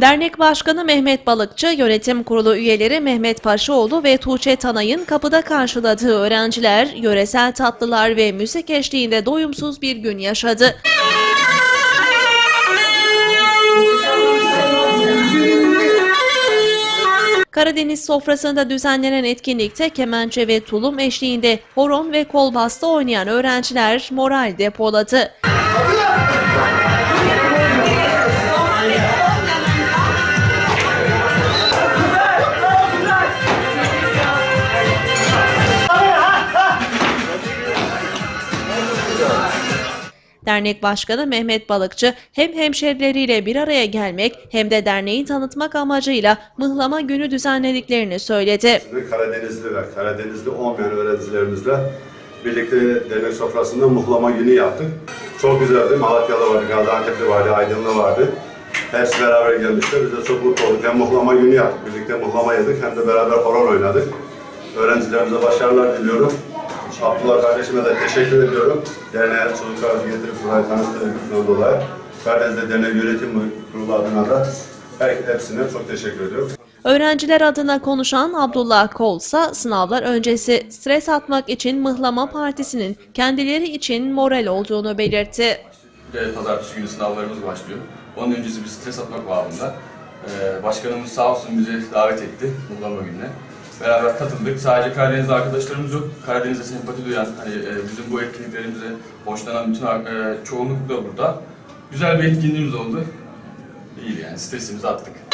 Dernek Başkanı Mehmet Balıkçı, yönetim kurulu üyeleri Mehmet Paşaoğlu ve Tuğçe Tanay'ın kapıda karşıladığı öğrenciler, yöresel tatlılar ve müzik eşliğinde doyumsuz bir gün yaşadı. Karadeniz sofrasında düzenlenen etkinlikte kemençe ve tulum eşliğinde horon ve kol bastı oynayan öğrenciler moral depoladı. Dernek Başkanı Mehmet Balıkçı hem hemşerileriyle bir araya gelmek hem de derneği tanıtmak amacıyla mıhlama günü düzenlediklerini söyledi. Karadenizli ve Karadenizli olmayan öğrencilerimizle birlikte dernek sofrasında muhlama günü yaptık. Çok güzeldi. Malatya'da vardı, Gaziantep'te vardı, Aydın'da vardı. Hepsi beraber gelmişler. Biz de çok mutlu olduk. Hem muhlama günü yaptık. Birlikte muhlama yedik hem de beraber horon oynadık. Öğrencilerimize başarılar diliyorum. Abdullah kardeşime de teşekkür ediyorum. Derneğe çocuklarımızı getirip buraya tanıştırdıktan dolayı. Karadeniz'de Dernek Yönetim Kurulu adına da her- hepsine çok teşekkür ediyorum. Öğrenciler adına konuşan Abdullah Kolsa sınavlar öncesi stres atmak için Mıhlama Partisi'nin kendileri için moral olduğunu belirtti. Pazartesi günü sınavlarımız başlıyor. Onun öncesi bir stres atmak. Ee, başkanımız sağ olsun bizi davet etti Muğlama gününe. Beraber katıldık. Sadece Karadeniz'de arkadaşlarımız yok. Karadeniz'e sempati duyan, hani e, bizim bu etkinliklerimize hoşlanan bütün e, çoğunluk da burada. Güzel bir etkinliğimiz oldu. İyi yani stresimizi attık.